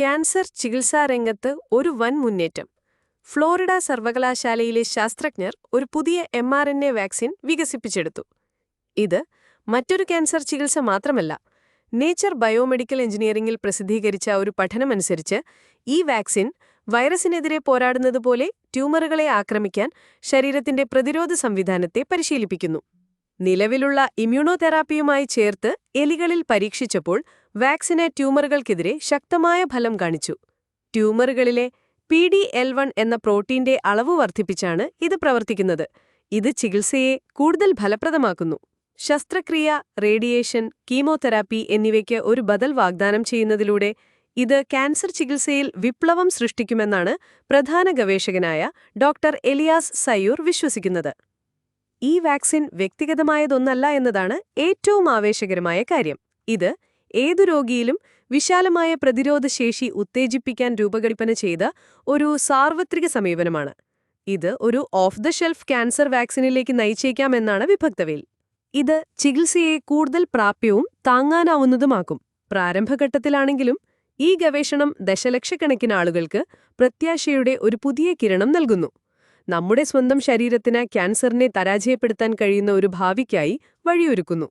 Cancer ചികിത്സാരംഗത്ത് ഒരു വൻ മുന്നേറ്റം. ഫ്ലോറിഡ സർവകലാശാലയിലെ ശാസ്ത്രജ്ഞർ ഒരു പുതിയ M R N A vaccine വികസിപ്പിച്ചെടുത്തു. ഇത് മറ്റൊരു ക്യാൻസർ ചികിത്സ മാത്രമല്ല നേച്ചർ ബയോമെഡിക്കൽ എഞ്ചിനീയറിംഗിൽ പ്രസിദ്ധീകരിച്ച ഒരു പഠനമനുസരിച്ച് ഈ വാക്സിൻ വൈറസിനെതിരെ പോരാടുന്നതുപോലെ ട്യൂമറുകളെ ആക്രമിക്കാൻ ശരീരത്തിന്റെ പ്രതിരോധ സംവിധാനത്തെ പരിശീലിപ്പിക്കുന്നു. നിലവിലുള്ള ഇമ്മ്യൂണോതെറാപ്പിയുമായി ചേർത്ത് എലികളിൽ പരീക്ഷിച്ചപ്പോൾ വാക്സിനെ ട്യൂമറുകൾക്കെതിരെ ശക്തമായ ഫലം കാണിച്ചു. ട്യൂമറുകളിലെ പി ഡി എൽ വൺ എന്ന പ്രോട്ടീന്റെ അളവ് വർദ്ധിപ്പിച്ചാണ് ഇത് പ്രവർത്തിക്കുന്നത്. ഇത് ചികിത്സയെ കൂടുതൽ ഫലപ്രദമാക്കുന്നു. ശസ്ത്രക്രിയ റേഡിയേഷൻ കീമോതെറാപ്പി എന്നിവയ്ക്ക് ഒരു ബദൽ വാഗ്ദാനം ചെയ്യുന്നതിലൂടെ ഇത് ക്യാൻസർ ചികിത്സയിൽ വിപ്ലവം സൃഷ്ടിക്കുമെന്നാണ് പ്രധാന ഗവേഷകനായ ഡോക്ടർ എലിയാസ് സയൂർ വിശ്വസിക്കുന്നത്. ഈ വാക്സിൻ വ്യക്തിഗതമായതൊന്നല്ല എന്നതാണ് ഏറ്റവും ആവേശകരമായ കാര്യം. ഇത് ഏതു രോഗിയിലും വിശാലമായ പ്രതിരോധശേഷി ഉത്തേജിപ്പിക്കാൻ രൂപകൽപ്പന ചെയ്ത ഒരു സാർവത്രിക സമീപനമാണ്. ഇത് ഒരു ഓഫ് ദ ഷെൽഫ് ക്യാൻസർ വാക്സിനിലേക്ക് നയിച്ചേക്കാമെന്നാണ് വിഭക്തവേൽ. ഇത് ചികിത്സയെ കൂടുതൽ പ്രാപ്യവും താങ്ങാനാവുന്നതുമാക്കും. പ്രാരംഭഘട്ടത്തിലാണെങ്കിലും ഈ ഗവേഷണം ദശലക്ഷക്കണക്കിന് ആളുകൾക്ക് പ്രത്യാശയുടെ ഒരു പുതിയ കിരണം നൽകുന്നു. നമ്മുടെ സ്വന്തം ശരീരത്തിന് ക്യാൻസറിനെ പരാജയപ്പെടുത്താൻ കഴിയുന്ന ഒരു ഭാവിക്കായി വഴിയൊരുക്കുന്നു